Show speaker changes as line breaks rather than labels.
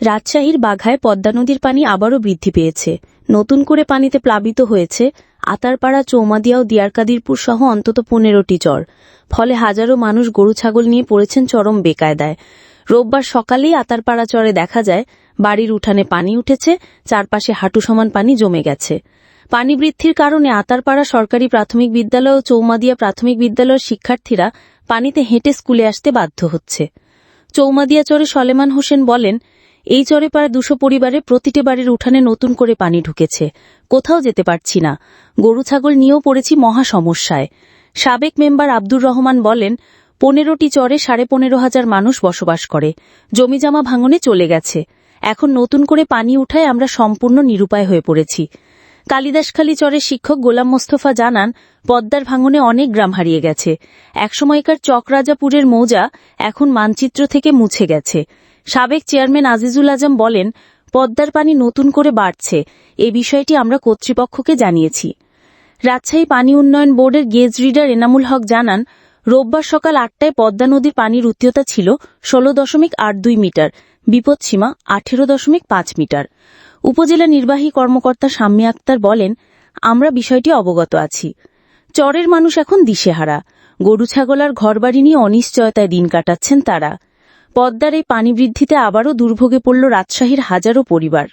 রাজশাহীর বাঘায় পদ্মা নদীর পানি আবারও বৃদ্ধি পেয়েছে। নতুন করে পানিতে প্লাবিত হয়েছে আতারপাড়া চৌমাদিয়া ও দিয়ারকাদিরপুর সহ অন্তত পনেরোটি চর। ফলে হাজারো মানুষ গরু ছাগল নিয়ে পড়েছেন চরম বেকায়দায়। রোববার সকালেই আতারপাড়া চরে দেখা যায়, বাড়ির উঠানে পানি উঠেছে, চারপাশে হাঁটু সমান পানি জমে গেছে। পানি বৃদ্ধির কারণে আতারপাড়া সরকারি প্রাথমিক বিদ্যালয় ও চৌমাদিয়া প্রাথমিক বিদ্যালয়ের শিক্ষার্থীরা পানিতে হেঁটে স্কুলে আসতে বাধ্য হচ্ছে। চৌমাদিয়া চরে সলেমান হোসেন বলেন এই চরে প্রায় দুশো পরিবারে প্রতিটি বাড়ির উঠানে নতুন করে পানি ঢুকেছে। কোথাও যেতে পারছি না। গরু, ছাগল নিয়েও পড়েছি মহা সমস্যায়। সাবেক মেম্বার আব্দুর রহমান বলেন, পনেরোটি চরে সাড়ে পনেরো হাজার মানুষ বসবাস করে। জমিজামা ভাঙনে চলে গেছে। এখন নতুন করে পানি উঠায় আমরা সম্পূর্ণ নিরুপায় হয়ে পড়েছি। কালিদাসখালী চরের শিক্ষক গোলাম মোস্তফা জানান, পদ্মার ভাঙনে অনেক গ্রাম হারিয়ে গেছে। একসময়কার চকরাজাপুরের মৌজা এখন মানচিত্র থেকে মুছে গেছে। সাবেক চেয়ারম্যান আজিজুল আজম বলেন, পদ্মার পানি নতুন করে বাড়ছে। এ বিষয়টি আমরা কর্তৃপক্ষকে জানিয়েছি। রাজশাহী পানি উন্নয়ন বোর্ডের গেজ রিডার এনামুল হক জানান রোববার সকাল আটটায় পদ্মা নদীর পানির উচ্চতা ছিল ষোলো দশমিক আট দুই মিটার বিপদসীমা আঠেরো দশমিক পাঁচ মিটার। উপজেলা নির্বাহী কর্মকর্তা শাম্মী আক্তার বলেন, আমরা বিষয়টি অবগত আছি। চরের মানুষ এখন দিশেহারা। গরু ছাগল আর ঘরবাড়ি নিয়ে অনিশ্চয়তায় দিন কাটাচ্ছেন তারা। পদ্মার এই পানি বৃদ্ধিতে আবারও দুর্ভোগে পড়ল রাজশাহীর হাজারো পরিবার।